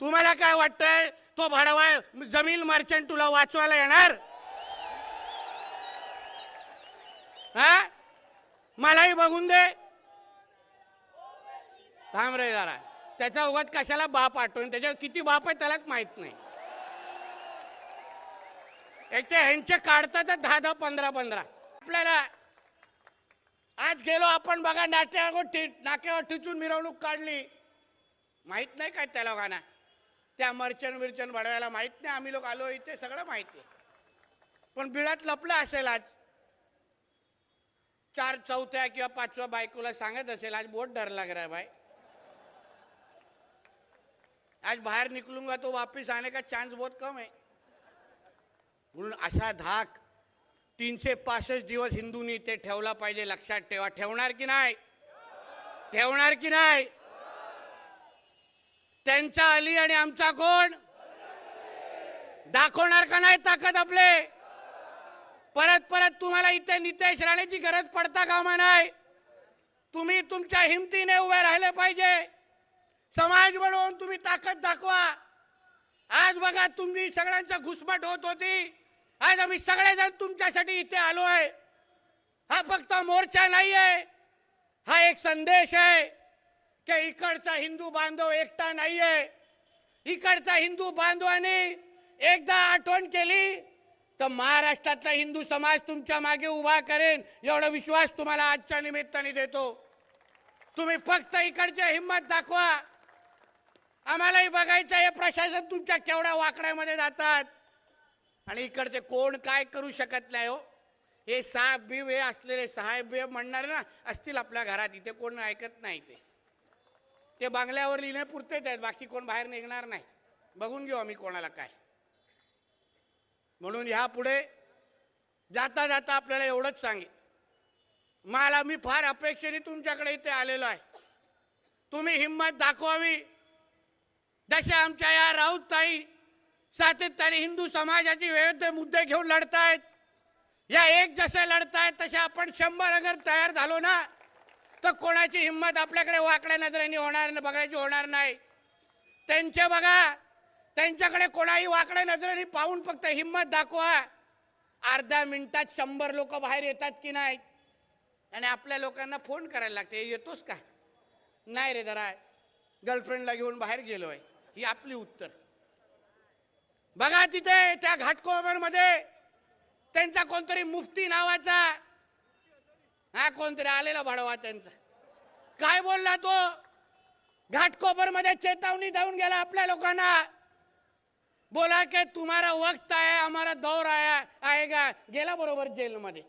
तुम्हाला काय वाटतंय? तो भाडवा जमीन मर्चंट तुला वाचवायला येणार? हा? मलाही बघून दे. थांब रे जरा. त्याचा उगाच कशाला बाप आठवून त्याच्यावर किती बाप आहे त्यालाच माहीत नाही. एक ते ह्यांचे काढतात दहा दहा पंधरा पंधरा. आपल्याला आज गेलो आपण बघा नाट्यावर नाक्यावर टिचून मिरवणूक काढली. माहीत नाही काय त्या लोकांना. त्या मर्चन विरचन बडवायला माहीत नाही आम्ही लोक आलो इथे सगळं माहिती आहे. पण बिळात लपलं असेल आज. चार चौथ्या किंवा पाचव्या बायकोला सांगत असेल आज बोट धरला गेला बाय भाई आज बाहेर निकलूंगा तो वापिस आने का चान्स बहुत कम आहे. म्हणून असा धाक तीनशे पासष्ट दिवस हिंदूंनी ते ठेवला पाहिजे लक्षात ठेवा. ठेवणार की नाही? ठेवणार की नाही? त्यांचा अली आणि आमचा कोण? दाखवणार का नाही ताकद आपले? परत परत तुम्हाला इथे नितेश राणेची गरज पडता कामा नाही. तुम्ही तुमच्या हिमतीने उभे राहिले पाहिजे. समाज म्हणून तुम्ही ताकद दाखवा. आज बघा तुम्ही सगळ्यांचा घुसमट होत होती. आज आम्ही सगळेजण तुमच्यासाठी इथे आलो आहे. हा फक्त मोर्चा नाही आहे हा एक संदेश आहे. की इकडचा हिंदू बांधव एकटा नाहीये. इकडचा हिंदू बांधवाने एकदा आठवण केली तर महाराष्ट्रातला हिंदू समाज तुमच्या मागे उभा करेन एवढा विश्वास तुम्हाला आजच्या निमित्ताने देतो. तुम्ही फक्त इकडच्या हिंमत दाखवा. आम्हालाही बघायचं हे प्रशासन तुमच्या केवढ्या वाकड्यामध्ये जातात. आणि इकडचे कोण काय करू शकत नाही हो. हे साहेब बी हे असलेले साहेब बी म्हणणारे ना असतील आपल्या घरात इथे कोण ऐकत नाही ते. ते बांगल्यावर लिहिण्यापुरतेच आहेत बाकी कोण बाहेर निघणार नाही. बघून घेऊ आम्ही कोणाला काय. म्हणून ह्या पुढे जाता जाता आपल्याला एवढंच सांगेन. मला मी फार अपेक्षेने तुमच्याकडे इथे आलेलो आहे. तुम्ही हिंमत दाखवावी. जशा आमच्या या राऊत ताई सातत्याने हिंदू समाजाचे विविध मुद्दे घेऊन लढतायत या एक जसे लढतायत तसे आपण शंभर अगर तयार झालो ना तर कोणाची हिंमत आपल्याकडे वाकड्या नजरेने होणार नाही बघायची होणार नाही. त्यांचे बघा त्यांच्याकडे कोणाही वाकड्या नजरेने पाहून फक्त हिंमत दाखवा. अर्ध्या मिनिटात शंभर लोक बाहेर येतात की नाही आणि आपल्या लोकांना फोन करायला लागते येतोस का? नाही रे जरा गर्लफ्रेंडला घेऊन बाहेर गेलोय. ही आपली उत्तर. बघा तिथे त्या घाटकोबरमध्ये त्यांचा कोणतरी मुफ्ती नावाचा हा कोणतरी आलेला भडवा त्यांचा. काय बोलला तो? घाटकोपरमध्ये चेतावणी देऊन गेला आपल्या लोकांना. बोला की तुम्हारा वक्त आहे हमारा दौर आया आएगा. गेला बरोबर जेलमध्ये.